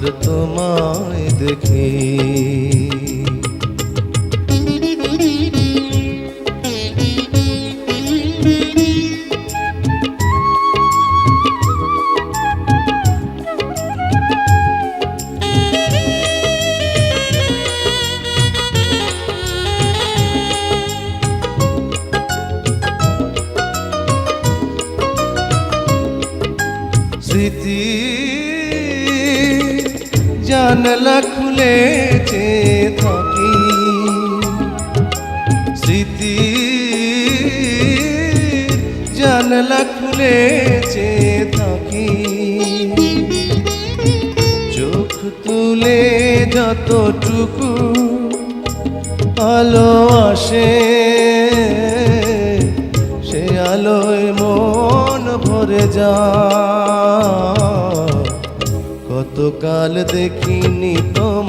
একবার তোমায় দেখি। স্মৃতি জানলা খুলেছে থাকি। স্মৃতি জানলা খুলেছে থাকি। চোখ তুলে যতটুকু আলো আসে, সে আলোয় মন ভরে যা কতকাল দেখিনি তোমায়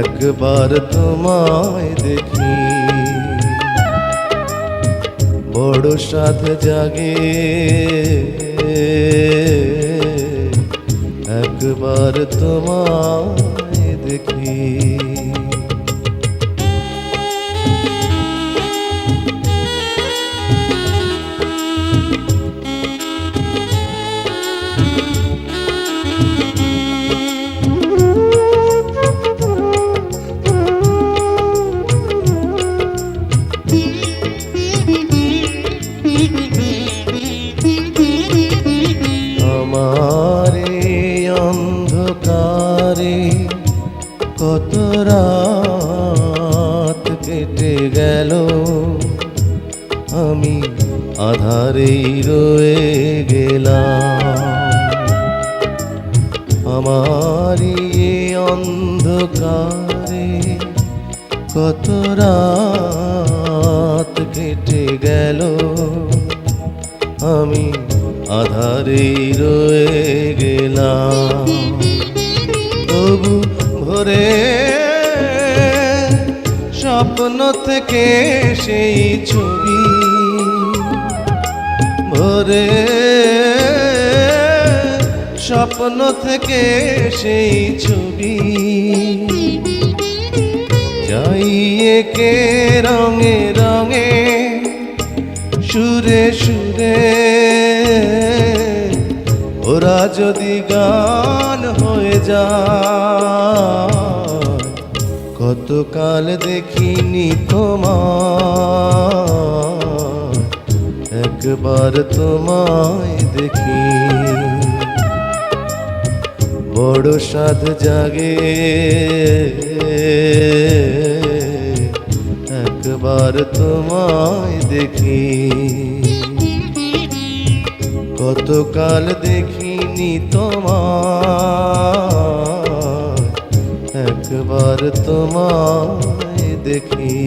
একবার তোমায় দেখি। বড় সাথে জাগে একবার তোমায় দেখি। কত রাত কেটে গেল। আমি আধারেই রয়ে গেলাম। আমার এই অন্ধকারে কত রাত কেটে গেল। আমি আধারেই রয়ে গেলাম। ভোরে স্বপ্ন থেকে সেই ছবি ভোরে। স্বপ্ন থেকে সেই ছবি যাইয়ে কে রঙে রঙে সুরে সুরে। ওরা যদি গান হয়ে যায়, কতকাল দেখিনি তোমার একবার তোমায় দেখি। বড় সাধ জাগে, একবার তোমায় দেখি। কতকাল দেখিনি তোমার একবার তোমায় দেখি।